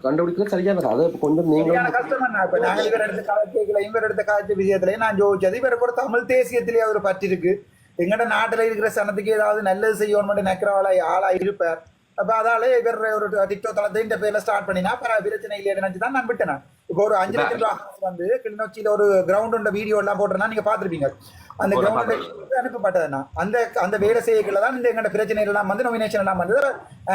கண்டுபிடிக்கிறது சரியான அது கொஞ்சம் சரியான கஷ்டம் இப்ப நாங்கள் இவர் எடுத்த காலக்கைகளை இவர் எடுத்த காலத்து விஷயத்திலேயே நான் ஜோதிச்சது. இவருக்கு கூட தமிழ் தேசியத்திலேயே அவர் பற்றிருக்கு எங்கட நாட்டுல இருக்கிற சனத்துக்கு ஏதாவது நல்லது செய்யணும் நினைக்கிறவளா ஆளா இருப்பார். அப்ப அதால இவர் ஒரு டிக்டோ தளத்தை இந்த பேர்ல ஸ்டார்ட் பண்ணினா பர பிரச்சனை இல்லையா நினைச்சு தான் நான் விட்டேன் இப்போ ஒரு அஞ்சு லட்சம் ரூபாய் வந்து கிளிநொச்சியில ஒரு கிரவுண்ட் வீடியோ எல்லாம் போட்டுருந்தா நீங்க பாத்துருப்பீங்க அந்த போட கிரவுண்ட் அனுப்பப்பட்டதுன்னா அந்த அந்த வேலை செய்யக்குள்ள தான் இந்த எங்கட பிரச்சனைகள் எல்லாம் வந்து நொமினேஷன் எல்லாம் வந்து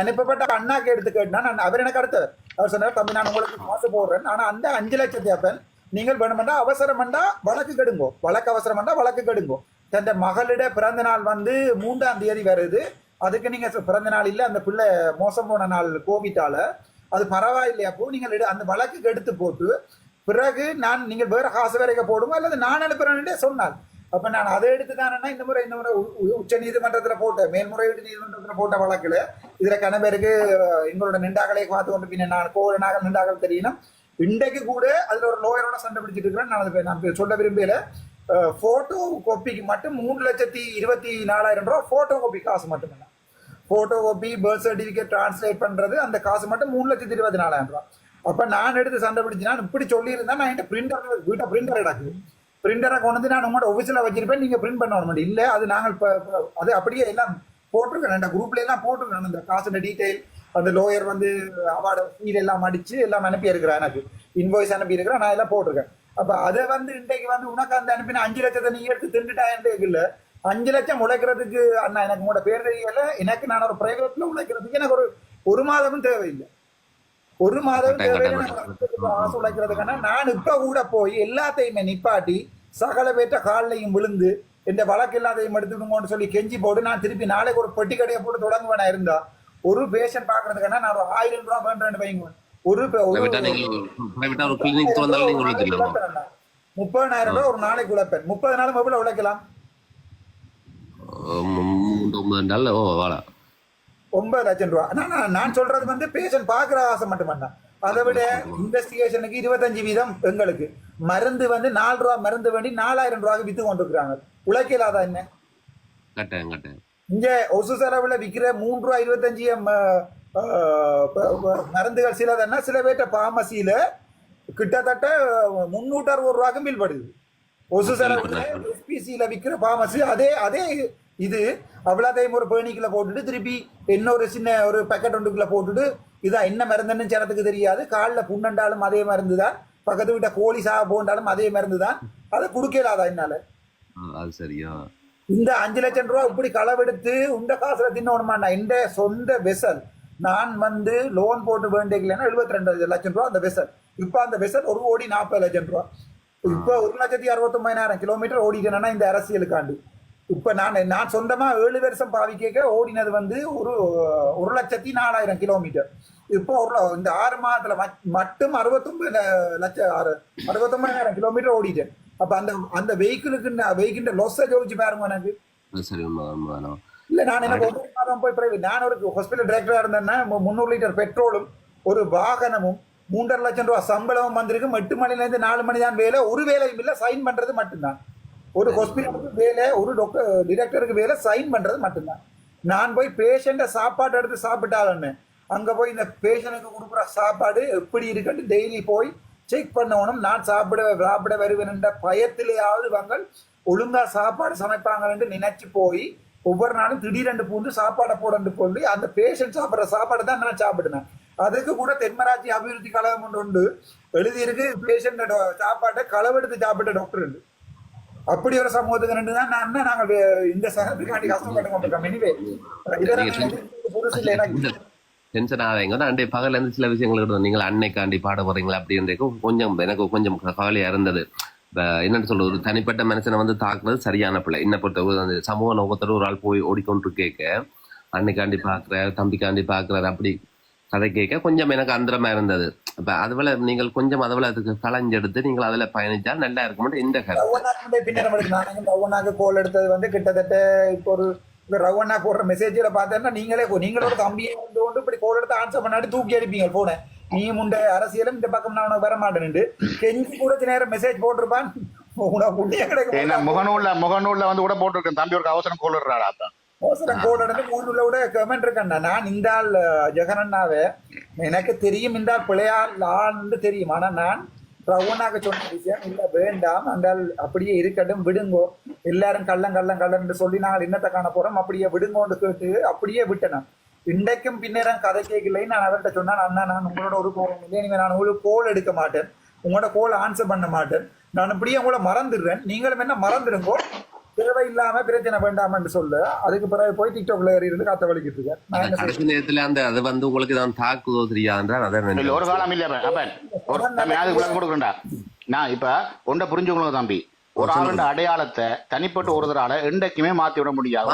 அனுப்பப்பட்ட அண்ணாக்கு எடுத்து கேட்டுனா நான் அவர் எனக்கு அடுத்தவர் அவர் சொன்னார் தம்பி நான் உங்களுக்கு காசு போடுறேன். ஆனா அந்த அஞ்சு லட்சத்தி அப்பன் நீங்கள் வேணுமெண்டா அவசரமெண்டா வழக்கு கெடுங்கோ. வழக்கு அவசரமெண்டா வழக்கு கெடுங்கோ. தந்த மகளிட பிறந்த நாள் வந்து மூன்றாம் தேதி வருது. அதுக்கு நீங்க பிறந்த நாள் இல்ல அந்த பிள்ளை மோசம் போன நாள் கோவிட்டால அது பரவாயில்லையா? அப்போ நீங்கள் அந்த வழக்குக்கு எடுத்து போட்டு பிறகு நான் நீங்கள் வேற காசு வரைக்க போடுங்க அல்லது நான் அனுப்புறேன்னு சொன்னார் அப்போ நான் அதை எடுத்து தானே இந்த முறை இந்த முறை உச்ச நீதிமன்றத்தில் போட்ட மேல்முறையீட்டு நீதிமன்றத்தில் போட்ட வழக்கில் இதில் கணவருக்கு அஹ், எங்களோட நின்றாக்களை பார்த்து கொண்டு பின்ன நான் கோவில் நாங்கள் நின்றாக்கள் தெரியணும் இன்றைக்கு கூட அதில் ஒரு லோயரோட சண்டை பிடிச்சிட்டு இருக்கிறேன். நான் அதை நான் சொல்ல விரும்பல. போட்டோ காப்பிக்கு மட்டும் மூணு லட்சத்தி இருபத்தி நாலாயிரம் ரூபா போட்டோ காப்பி காசு மட்டும் photo copy birth certificate translate பண்ணுறது அந்த காசு மட்டும் மூணு லட்சத்தி இருபத்தி நாலாயிரம் ரூபாய். அப்போ நான் எடுத்து சண்டை பிடிச்சினா நான் இப்படி சொல்லியிருந்தா நான் என்கிட்ட பிரிண்டர் வீட்டை பிரிண்டர் கிடக்கு பிரிண்டரை கொண்டு வந்து நான் உங்களோட ஆஃபீஸில் வச்சிருப்பேன். நீங்கள் பிரிண்ட் பண்ண இல்லை அது நாங்கள் இப்போ அது அப்படியே எல்லாம் போட்டிருக்கேன் இந்த குரூப்ல எல்லாம் போட்டிருக்கேன் அந்த காசோட டீட்டெயில் அந்த லோயர் வந்து அவார்டு ஃபீல் எல்லாம் அடிச்சு எல்லாம் அனுப்பி இருக்கிறேன் எனக்கு. இன்வாய்ஸ் அனுப்பி இருக்கிறேன் நான் எல்லாம் போட்டிருக்கேன். அப்ப அதை வந்து இன்றைக்கு வந்து உனக்கு அந்த அனுப்பின அஞ்சு லட்சத்தை நீ எடுத்து திண்டுட்டாயிரம் இல்லை. அஞ்சு லட்சம் உழைக்கிறதுக்கு அண்ணா எனக்கு உங்களோட பேர் தெரியல. எனக்கு நான் ஒரு பிரைவேட்ல உழைக்கிறதுக்கு எனக்கு ஒரு ஒரு மாதமும் தேவையில்லை. ஒரு மாதம் ஆசை உழைக்கிறதுக்கான நான் இப்ப கூட போய் எல்லாத்தையுமே நிப்பாட்டி சகல பேற்ற காலையும் விழுந்து இந்த வழக்கு எல்லாத்தையும் எடுத்துடுங்கன்னு சொல்லி கெஞ்சி போட்டு நான் திருப்பி நாளைக்கு ஒரு பெட்டி கடையை போட்டு தொடங்குவேனா இருந்தா ஒரு பேஷண்ட் பாக்குறதுக்கான நான் ஒரு ஆயிரம் ரூபாய் பண்றேன்னு வைங்க ஒரு. முப்பதாயிரம் ரூபாய் ஒரு நாளைக்கு உழைப்பேன். முப்பது நாள் எவ்வளவு உழைக்கலாம்? மூன்று ஒன்பது நாள் ஓ வாழா ஒன்பது லட்சம் ரூபா. ஆனா, நான் சொல்றது வந்து பேஷண்ட் பாக்குற ஆசை மட்டுமண்ணா அதை விட இன்வெஸ்டிகேஷனுக்கு இருபத்தஞ்சு வீதம் எங்களுக்கு. மருந்து வந்து நாலு ரூபா மருந்து வேண்டி நாலாயிரம் ரூபாய்க்கு வித்து கொண்டு இருக்கிறாங்க உழைக்கலாதா என்ன? இங்க ஒசு செலவுல விக்கிற மூன்று ரூபா இருபத்தஞ்சு மருந்துகள் சிலதுன்னா சில பேர்ட்ட பார்மசியில கிட்டத்தட்ட முன்னூற்றி அறுபது ரூபாய்க்கு பில் படுது. ஒசு செலவுல எஸ்பிசியில விக்கிற பார்மசி அதே அதே இது அவ்வளோதையும் ஒரு பேணிக்குள்ள போட்டுட்டு திருப்பி இன்னொரு சின்ன ஒரு பேக்கெட் ஒன்றுக்குள்ள போட்டுட்டு இதான் என்ன மருந்துன்னு ஜனத்துக்கு தெரியாது. காலில் புண்ணண்டாலும் அதே மருந்து தான் பக்கத்து வீட்டை கோழி சாக போண்டாலும் அதே மருந்து தான் அதை கொடுக்கலாதா என்னால? அது சரியா. இந்த அஞ்சு லட்சம் ரூபா இப்படி களவெடுத்து உண்ட காசுல தின்னணுமாண்ணா? இந்த சொந்த வெசல் நான் வந்து லோன் போட்டு வேண்டியதுலன்னா எழுபத்தி ரெண்டு லட்சம் ரூபா அந்த வெசல் இப்ப அந்த வெசல் ஒரு கோடி நாற்பது லட்சம் ரூபா. இப்ப ஒரு லட்சத்தி அறுபத்தொன்பதாயிரம் கிலோமீட்டர் ஓடிட்டேன்னா இந்த அரசியலுக்காண்டு. இப்ப நான் நான் சொந்தமா ஏழு வருஷம் பாவிக்க ஓடினது வந்து ஒரு ஒரு லட்சத்தி நாலாயிரம் கிலோமீட்டர். இப்போ ஒரு இந்த ஆறு மாதத்துல மட்- மட்டும் அறுபத்தொன்பது லட்சம் அறு- அறுபத்தொன்பதாயிரம் கிலோமீட்டர் ஓடிட்டேன். அப்ப அந்த அந்த வெஹிக்கிளுக்கு வெஹிக்கிள் லொஸ்ஸை ஜோதிச்சு பாருங்க எனக்கு. இல்ல நான் எனக்கு ஒரு மாதம் போய் நான் ஒரு ஹாஸ்பிட்டல் டைரக்டரா இருந்தேன்னா முந்நூறு லிட்டர் பெட்ரோலும் ஒரு வாகனமும் மூன்றரை லட்சம் ரூபாய் சம்பளமும் வந்திருக்கும். எட்டு மணில இருந்து நாலு மணி தான் வேலை. ஒரு வேலையும் இல்ல சைன் பண்றது மட்டும்தான். ஒரு ஹாஸ்பிட்டலுக்கு வேலை ஒரு டாக்டர் டிரெக்டருக்கு வேலை சைன் பண்றது மட்டும்தான். நான் போய் பேஷண்ட்டை சாப்பாடு எடுத்து சாப்பிட்டாலுன்னு அங்க போய் இந்த பேஷண்ட்டுக்கு கொடுக்குற சாப்பாடு எப்படி இருக்குன்னு டெய்லி போய் செக் பண்ணணும். நான் சாப்பிட சாப்பிட வருவேன் என்ற பயத்திலேயாவது வாங்கள் ஒழுங்கா சாப்பாடு சமைப்பாங்கன்னு நினைச்சு போய் ஒவ்வொரு நாளும் திடீரென்று பூந்து சாப்பாடை போடண்டு சொல்லி அந்த பேஷண்ட் சாப்பிட்ற சாப்பாடை தான் நான் சாப்பிடுனேன் அதுக்கு கூட தென்மராட்சி அபிவிருத்தி கழகம் ஒன்று உண்டு. எழுதியிருக்கு பேஷண்ட் சாப்பாட்டை களவெடுத்து சாப்பிட்ட டாக்டர் உண்டு. அப்படி ஒரு சமூகத்துக்கு ரெண்டு தான் நான் வே- இந்த சகத்துக்காண்டி கஷ்டப்பட்டு கொண்டிருக்கோம் எனிவே இதெல்லாம் டென்ஷன் ஆகாதீங்க. பகல்ல இருந்து சில விஷயங்கள் இருக்கும் நீங்கள் அன்னைக்காண்டி பாட போறீங்களா அப்படின்றதுக்கும் கொஞ்சம் எனக்கு கொஞ்சம் கவலையா இருந்தது. என்னன்னு சொல்றது ஒரு தனிப்பட்ட மனுஷனை வந்து தாக்குறது சரியான பிள்ளை என்ன பொறுத்த அந்த சமூக நோக்கத்தோட ஒரு ஆள் போய் ஓடிக்கொண்டு கேட்க அன்னைக்காண்டி பாக்குற தம்பிக்காண்டி பாக்குறாரு அப்படி கதை கேட்க கொஞ்சம் எனக்கு அந்தரமா இருந்தது. இப்ப அதுபோல நீங்கள் கொஞ்சம் அதுபோல அதுக்கு களைஞ்செடுத்து நீங்கள் அதுல பயணிச்சா நல்லா இருக்கும்னு இந்த கருத்து. ரவண்ணாக்கு பின்னர் கோல் எடுத்தது வந்து கிட்டத்தட்ட இப்போ ஒரு ரவண்ணா போடுற மெசேஜ்ல பார்த்தேன்னா நீங்களே நீங்களோட தம்பியை வந்து கொண்டு இப்படி கோல் எடுத்து ஆன்சர் பண்ணாடி தூக்கி அடிப்பீங்க போன நீ முண்ட அரசியலும் இந்த பக்கம் நான் உனக்கு வர மாட்டேன்னு கெஞ்சி கூட நேரம் மெசேஜ் போட்டிருப்பான். உனக்கு முகநூல்ல முகநூல்ல வந்து கூட போட்டிருக்கேன். தம்பி ஒரு அவசரம் கோளுறாடா அதான். கோல் எடுத்து மூணுல விட கமெண்ட் இருக்கேன்டா. நான் இந்த ஆள் ஜெகனண்ணாவே எனக்கு தெரியும் என்றால் பிள்ளையான்னு தெரியும். ஆனா நான் ரவுனாக சொன்ன விஷயம் இல்ல வேண்டாம். என்றால் அப்படியே இருக்கட்டும். விடுங்கோ. எல்லாரும் கள்ளம் கள்ளம் கள்ளன்னு சொல்லி நாங்கள் என்னத்தை காண போறோம். அப்படியே விடுங்கோன்னு கேட்டு அப்படியே விட்டேன் இன்றைக்கும் பின்னேரம் கதை கேட்கலை நான் அவர்கிட்ட சொன்னேன். அண்ணா நான் உங்களோட ஒரு கோலம் இல்லை. இனிமே நான் உங்களுக்கு கோல் எடுக்க மாட்டேன். உங்களோட கோல் ஆன்சர் பண்ண மாட்டேன். நான் இப்படியே உங்களை மறந்துடுறேன். நீங்களும் என்ன மறந்துடுங்கோ. தேவையில்லாம பிரச்சனை வேண்டாம்னு சொல்ல. அதுக்கு பிறகு போய் டிக்டாக்ல ஏறி இருந்து காத்த வலிக்கிட்டு இருக்கேன் கடைசி நேரத்துல அந்த அது வந்து உங்களுக்கு தான் தாக்குதோ தெரியாதுன்றான் அதான். ஒரு காலம் இல்ல அப்ப ஒரு தம்பி அதுக்கு விளக்கம் கொடுக்குறேன்டா? நான் இப்ப ஒன்றை புரிஞ்சுக்கணும் தம்பி. ஒரு ஆளுண்ட அடையாளத்தை தனிப்பட்ட ஒருத்தரால என்றைக்குமே மாத்தி விட முடியாது.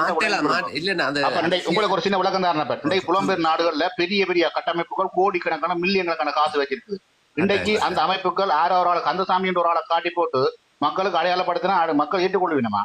உங்களுக்கு ஒரு சின்ன விளக்கம் தான் இன்றைக்கு புலம்பெயர் நாடுகள்ல பெரிய பெரிய கட்டமைப்புகள் கோடிக்கணக்கான மில்லியன் கணக்கான காசு வச்சிருக்கு. இன்றைக்கு அந்த அமைப்புகள் ஆரோ ஒரு ஆளை கந்தசாமி என்ற ஒரு ஆளை காட்டி போட்டு மக்களுக்கு அடையாளப்படுத்தினா மக்கள் ஏற்றுக்கொள்வீனமா?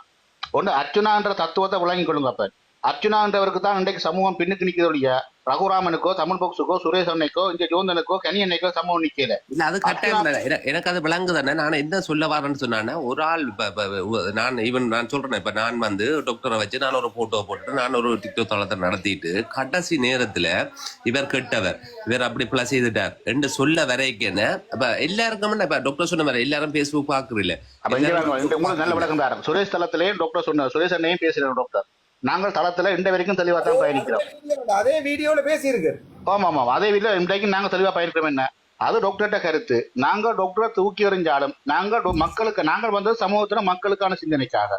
ஒன்று அர்ஜுனான்ற தத்துவத்தை விளங்கிக் கொள்ளுங்க அப்ப. அர்ச்சுனான்றவருக்கு தான் இன்றைக்கு சமூகம் பின்னுக்கு நிக்கிறது ஒழிய ரகுராமனுக்கோ தமிழ் பாக்ஸுக்கோ சுரேஷ் அன்னைக்கோ இங்க ஜோந்தனுக்கோ கனி அன்னைக்கோ சமூகம் நிக்கல இல்ல அது கட்டாயம் எனக்கு அது விளங்குதானே நான் என்ன சொல்ல வரேன்னு சொன்னானே ஒரு ஆள் இப்ப- இப்ப நான் ஈவன் நான் சொல்றேன் இப்ப நான் வந்து டாக்டரை வச்சு நான் ஒரு போட்டோ போட்டு நான் ஒரு டிக்டாக் தளத்தை நடத்திட்டு கடைசி நேரத்துல இவர் கெட்டவர். இவர் அப்படி பிளஸ் செய்துட்டார். என்று சொல்ல வரைக்கும் அப்ப எல்லாருக்கும் இப்ப டாக்டர் சொன்ன மாதிரி எல்லாரும் பேஸ்புக் பாக்குறீங்க நல்ல விளக்கம் சுரேஷ் தளத்திலேயே டாக்டர் சொன்னார். சுரேஷ் அண்ணையும் பேசுறேன் டாக்டர் நாங்கள் தளத்துல இந்த வரைக்கும் தெளிவா தான் பயணிக்கிறோம். அதே வீடியோல பேசியிருக்கு. ஆமா ஆமா அதே வீட்டில் இன்றைக்கு நாங்க தெளிவா பயணிக்கிறோம் என்ன? அது டாக்டர்கிட்ட கருத்து. நாங்க டாக்டரை தூக்கி எறிஞ்சாலும் நாங்க டொ- மக்களுக்கு நாங்கள் வந்து சமூகத்துல மக்களுக்கான சிந்தனைக்காக.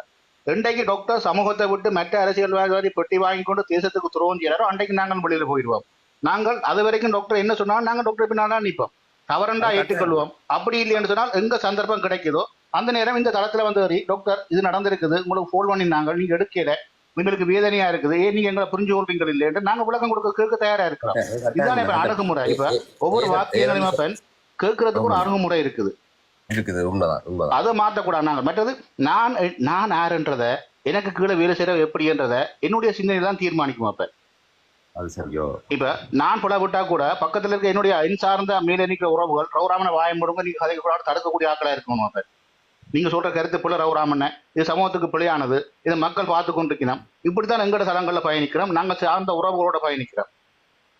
இன்றைக்கு டாக்டர் சமூகத்தை விட்டு மற்ற அரசியல்வாதி பெட்டி வாங்கி கொண்டு தேசத்துக்கு துரோகம் செய்யறாரோ அன்றைக்கு நாங்கள் வெளியில போயிடுவோம். நாங்கள் அது வரைக்கும் டாக்டர் என்ன சொன்னாலும் நாங்க டாக்டர் பின்னால நிற்போம். தவறண்டா ஏற்றுக்கொள்வோம். அப்படி இல்லைன்னு சொன்னால் எங்க சந்தர்ப்பம் கிடைக்குதோ அந்த நேரம் இந்த தளத்துல வந்து ஏறி, டாக்டர் இது நடந்திருக்குது உங்களுக்கு ஃபோன் பண்ணினாங்க நீங்க எடுக்கல எங்களுக்கு வேதனையா இருக்குது. ஏன் நீங்க எங்களை புரிஞ்சு கொள்றீங்க இல்லைன்னு நாங்க விளக்கம் கொடுக்க கேட்க தயாரா இருக்கிறோம். இதுதான் இப்ப அணுகுமுறை. இப்ப ஒவ்வொரு வாக்கியங்களையும் அப்ப கேட்கறதுக்கு ஒரு அணுகுமுறை இருக்குது. இருக்குது உண்மைதான் அதை மாற்றக்கூடாது நாங்கள். மற்றது நான் நான் யாருன்றத எனக்கு கீழே வேலை செய்யற எப்படின்றத என்னுடைய சிந்தனை தான் தீர்மானிக்கும் அப்ப? அது சரியோ? இப்ப நான் புல விட்டா கூட பக்கத்துல இருக்க என்னுடைய என் சார்ந்த மேல நிற்கிற உறவுகள் ரவுராமனை வாயம் முடுங்க நீங்க கதைக்கு கூட தடுக்கக்கூடிய ஆட்களா இருக்கணும் அப்ப? நீங்கள் சொல்கிற கருத்து பிள்ளை ரவுராமன் இது சமூகத்துக்கு பிழையானது இதை மக்கள் பார்த்து கொண்டிருக்கிறோம் இப்படித்தான் எங்களோட தளங்கள்ல பயணிக்கிறோம் நாங்கள் சார்ந்த உறவுகளோட பயணிக்கிறோம்.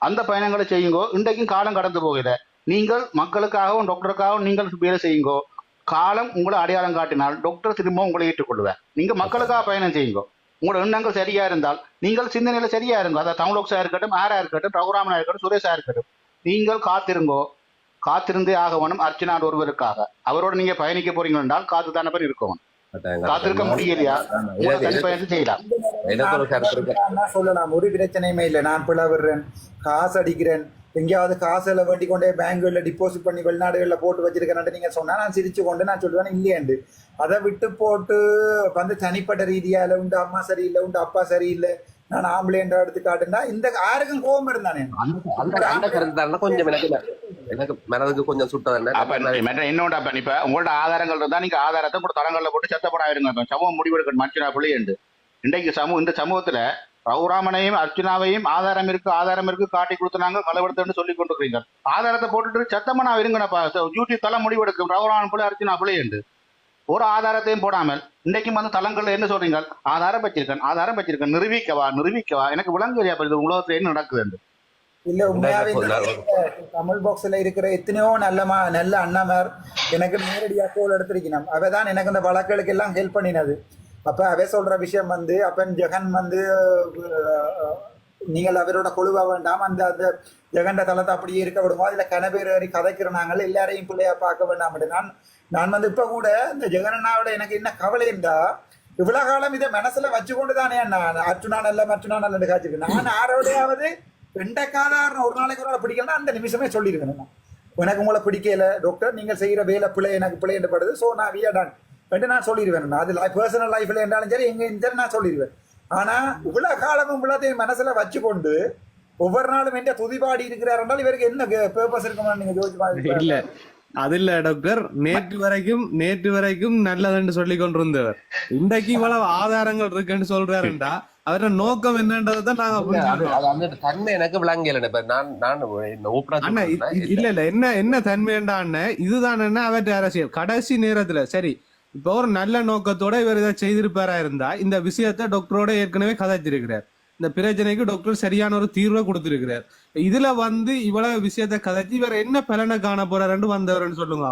அந்த பயணங்களை செய்யுங்கோ இன்றைக்கும் காலம் கடந்து போகிற நீங்கள் மக்களுக்காகவும் டாக்டருக்காகவும் நீங்கள் வேலை செய்யுங்கோ காலம் உங்களை அடையாளம் காட்டினால் டாக்டர் திரும்ப உங்களை ஏற்றுக்கொள்வார். நீங்கள் மக்களுக்காக பயணம் செய்யுங்கோ. உங்களோட எண்ணங்கள் சரியா இருந்தால் நீங்கள் சிந்தனையில சரியா இருங்க. அதாவது தமிழோக்ஸா இருக்கட்டும் ஆரா இருக்கட்டும் ரகுராமனா இருக்கட்டும் சுரேஷா இருக்கட்டும் நீங்கள் காத்திருங்கோ. காத்திருந்தே ஆகவனும் அர்ச்சனார் ஒருவருக்காக. அவரோட நீங்க பயணிக்க போறீங்க என்றால் காத்து தானே பேர் இருக்கணும் காத்திருக்க முடியலையா? பயணத்தை செய்யலாம். சொல்லலாம் ஒரு பிரச்சனையுமே இல்லை. நான் பிளவுறேன் காசு அடிக்கிறேன். எங்கேயாவது காசுல வேண்டி கொண்டே பேங்குல டிபாசிட் பண்ணி வெளிநாடுகள்ல போட்டு வச்சிருக்கேன் நீங்க சொன்னா நான் சிரிச்சு கொண்டு நான் சொல்லுவேன் இல்லையாண்டு. அதை விட்டு போட்டு வந்து தனிப்பட்ட ரீதியால உண்டு அம்மா சரியில்லை உண்டு அப்பா சரியில்லை நான் ஆம்பளைன்ற எடுத்து காட்டுனா இந்த யாருக்கும் கோபம் இருந்தானே? அந்த அந்த- அந்த கருத்து தான் கொஞ்சம் எனக்கு மனதுக்கு கொஞ்சம் சுட்டது அப்ப இன்னொன்று அப்ப இப்ப உங்களோட ஆதாரங்கள் இருந்தா நீங்க ஆதாரத்தை கூட தளங்கள்ல போட்டு சத்தப்படாயிருங்க இப்ப சமூகம் முடிவெடுக்கணும் மனுஷனா பிள்ளைண்டு இன்றைக்கு சமூக இந்த சமூகத்துல ரவுராமனையும் அர்ச்சுனாவையும் ஆதாரம் இருக்கு ஆதாரம் இருக்கு காட்டி கொடுத்தனாங்க களவெடுத்துன்னு சொல்லி கொண்டிருக்கீங்க ஆதாரத்தை போட்டுட்டு சத்தமா இருங்கனப்பா யூடியூப் தலை முடிவெடுக்கும் ரவுராமன் பிள்ளை அர்ச்சுனா பிள்ளைண்டு ஒரு ஆதாரத்தையும் போடாமல் இன்றைக்கும் வந்து தளங்கள்ல என்ன சொல்றீங்க? ஆதாரம் வச்சிருக்கேன் ஆதாரம் வச்சிருக்கேன் நிரூபிக்கவா நிரூபிக்கவா எனக்கு விளங்குறியா இது உலகத்துல என்ன நடக்குது இல்ல உண்மையாவே தமிழ் பாக்ஸ்ல இருக்கிற எத்தனையோ நல்லமா நல்ல அண்ணாமார் எனக்கு நேரடியா கோல் எடுத்திருக்கணும். அவ தான் எனக்கு இந்த வழக்குகளுக்கு எல்லாம் ஹெல்ப் பண்ணினது. அப்ப அவ சொல்ற விஷயம் வந்து அப்பன் ஜெகன் வந்து நீங்கள் அவரோட கொழுவ வேண்டாம். அந்த அந்த ஜெகண்ட தளத்தை அப்படியே இருக்க விடுமோ? அதுல கனபேர் கதைக்கிற நாங்கள். எல்லாரையும் பிள்ளையா பார்க்க வேண்டாம் நான் நான் வந்து இப்ப கூட இந்த ஜெகனண்ணாவோட எனக்கு என்ன கவலை இருந்தா இவ்வளவு காலம் இதை மனசுல வச்சுக்கொண்டு தானே நான் அர்ச்சுனா நல்ல மர்ச்சுனா நல்ல காட்சிக்கு நான் யாரோடையாவது வெண்டைக்காதாரன் ஒரு நாளைக்கு ஒரு நாள் பிடிக்கலன்னா அந்த நிமிஷமே சொல்லியிருக்கணும் எனக்கு உங்களை பிடிக்கல டாக்டர் நீங்கள் செய்யற வேலை பிள்ளை எனக்கு பிள்ளை என்று படுது. ஸோ நான் வியடான் டன் என்று நான் சொல்லிடுவேன் அது பர்சனல் லைஃப்ல என்றாலும் சரி எங்க இருந்தாலும் நான் சொல்லிடுவேன். ஆனா இவ்வளவு காலமும் இவ்வளோத்தையும் மனசுல வச்சுக்கொண்டு ஒவ்வொரு நாளும் என்ற துதிபாடி இருக்கிறார் என்றால் இவருக்கு என்ன பேப்பர்ஸ் இருக்குமா நீங்க யோசிச்சு பாருங்க. இல்ல. அது இல்ல டாக்டர் நேற்று வரைக்கும் நேற்று வரைக்கும் நல்லதுன்னு சொல்லி கொண்டிருந்தவர் இன்றைக்கு இவ்வளவு ஆதாரங்கள் இருக்குன்னு சொல்றாருண்டா. அவரோட நோக்கம் என்னன்றதை தான் நாங்க அந்த தன்மை எனக்கு விளங்கல. இப்ப நான் நான் இல்ல இல்ல. என்ன என்ன அண்ணன் இதுதான் என்ன அவற்றை அரசியல் கடைசி நேரத்துல சரி இப்ப ஒரு நல்ல நோக்கத்தோட இவர் இதை செய்திருப்பாரா இருந்தா இந்த விஷயத்த டாக்டரோட ஏற்கனவே கதைச்சிருக்கிறார். இந்த பிரச்சனைக்கு டாக்டர் சரியான ஒரு தீர்வை கொடுத்திருக்கிறார். இதுல வந்து இவ்வளவு விஷயத்த கதைச்சு வேற என்ன பலனை காண போறாருன்னு வந்தவர்னு சொல்லுங்க.